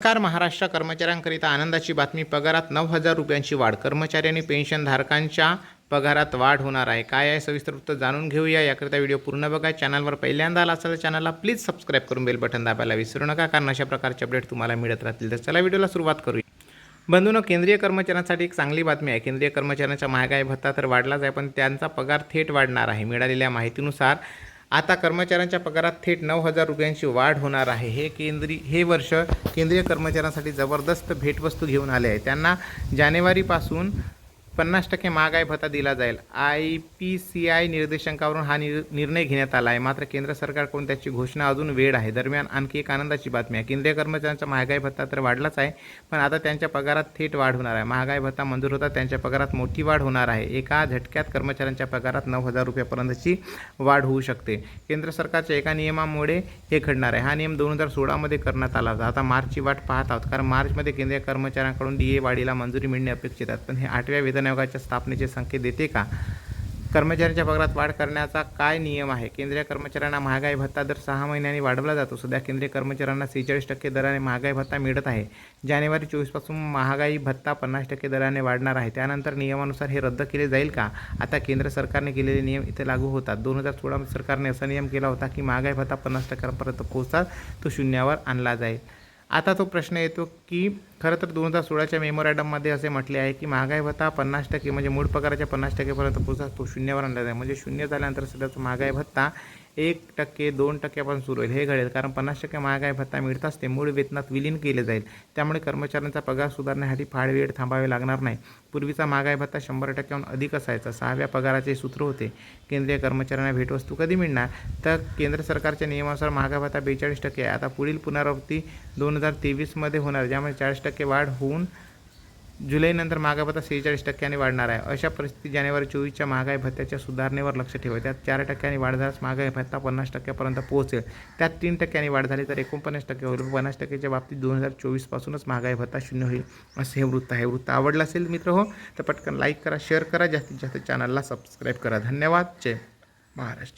सरकार महाराष्ट्र कर्मचाऱ्यांकरिता आनंदाची बातमी पगारात नऊ हजार रुपयांची वाढ कर्मचारी आणि पेन्शनधारकांच्या पगारात वाढ होणार आहे. काय आहे सविस्तर वृत्त जाणून घेऊया. याकरिता व्हिडिओ पूर्ण बघा. चॅनलवर पहिल्यांदा आला असाल तर चॅनलला प्लीज सबस्क्राईब करून बेल बटन दाबायला विसरू नका कारण अशा प्रकारचे अपडेट तुम्हाला मिळत राहतील. तर चला व्हिडिओला सुरुवात करूया. बंधूंनो केंद्रीय कर्मचाऱ्यांसाठी एक चांगली बातमी आहे. केंद्रीय कर्मचाऱ्यांचा महागाई भत्ता तर वाढलाच आहे पण त्यांचा पगार थेट वाढणार आहे. मिळालेल्या माहितीनुसार आता कर्मचाऱ्यांच्या पगारात थेट नऊ हजार रुपयांची वाढ होणार आहे. हे केंद्रीय हे वर्ष केंद्रीय कर्मचाऱ्यांसाठी जबरदस्त भेटवस्तू घेऊन आले आहे. त्यांना जानेवारीपासून पन्नास टक्के महागाई भत्ता दिला जाईल. आय पी सी आय निर्देशांकावरून हा निर निर्णय घेण्यात आला आहे. मात्र केंद्र सरकारकडून त्याची घोषणा अजून वेळ आहे. दरम्यान आणखी एक आनंदाची बातमी आहे. केंद्रीय कर्मचाऱ्यांचा महागाई भत्ता तर वाढलाच आहे पण आता त्यांच्या पगारात थेट वाढ होणार आहे. महागाई भत्ता मंजूर होता त्यांच्या पगारात मोठी वाढ होणार आहे. एका झटक्यात कर्मचाऱ्यांच्या पगारात नऊ हजार रुपयापर्यंतची वाढ होऊ शकते. केंद्र सरकारच्या एका नियमामुळे हे घडणार आहे. हा नियम दोन हजार सोळामध्ये करण्यात आला होता. आता मार्चची वाट पाहत आहोत. कारण मार्चमध्ये केंद्रीय कर्मचाऱ्यांकडून डी ए वाढीला मंजुरी मिळणे अपेक्षित आहे. पण हे आठव्या वेतन आयोगाच्या स्थापनेचे संकेत देते का? कर्मचाऱ्यांच्या पगारात वाढ करण्याचा काय नियम आहे? केंद्रीय कर्मचाऱ्यांना महागाई भत्ता दर सहा महिन्यांनी वाढवला जातो. सध्या केंद्रीय कर्मचाऱ्यांना सेहेचाळीस टक्के दराने महागाई भत्ता मिळत आहे. जानेवारी चोवीसपासून महागाई भत्ता पन्नास टक्के दराने वाढणार आहे. त्यानंतर नियमानुसार हे रद्द केले जाईल का? आता केंद्र सरकारने केलेले नियम इथे लागू होतात. दोन हजार सोळामध्ये सरकारने असा नियम केला होता की महागाई भत्ता पन्नास टक्क्यांपर्यंत पोहोचतात तो शून्यावर आणला जाईल. आता तो प्रश्न येतो की खरं तर दोन हजार सोळाच्या मेमोरॅडममध्ये असे म्हटले आहे की महागाई भत्ता पन्नास टक्के म्हणजे मूळ पगाराच्या पन्नास टक्केपर्यंत पोचा तो शून्यावर आणला जाईल. म्हणजे शून्य झाल्यानंतर सध्याचा महागाई भत्ता एक टक्के दोन टक्क्यापासून सुरू होईल. हे घडेल. कारण पन्नास टक्के महागाई भत्ता मिळताच ते मूळ वेतनात विलीन केले जाईल. त्यामुळे कर्मचाऱ्यांचा पगार सुधारण्यासाठी फार वेळ थांबावे लागणार नाही. पूर्वीचा महागाई भत्ता शंभर टक्क्याहून अधिक असायचा. सहाव्या पगाराचे सूत्र होते. केंद्रीय कर्मचाऱ्यांना भेटवस्तू कधी मिळणार? तर केंद्र सरकारच्या नियमानुसार महागाई भत्ता बेचाळीस टक्के आहे. आता पुढील पुनरावृत्ती दोन हजार तेवीसमध्ये होणार ज्यामुळे चाळीस टक्के वाढ होऊन जुलैनंतर महागाई भत्ता सेहेचाळीस टक्क्यांनी वाढणार आहे. अशा परिस्थितीत जानेवारी चोवीसच्या महागाई भत्त्याच्या सुधारणेवर लक्ष ठेवा. त्यात चार टक्क्यांनी वाढ झाल्यास महागाई भत्ता पन्नास टक्क्यापर्यंत पोहोचेल. त्यात तीन टक्क्यांनी वाढ झाली तर एकोणपन्नास टक्के होईल. पन्नास टक्क्याच्या बाबतीत दोन हजार चोवीसपासूनच महागाई भत्ता शून्य होईल. असं हे वृत्त आहे. वृत्त आवडलं असेल मित्र हो तर पटकन लाईक करा शेअर करा. जास्तीत जास्त चॅनलला सबस्क्राईब करा. धन्यवाद. जय महाराष्ट्र.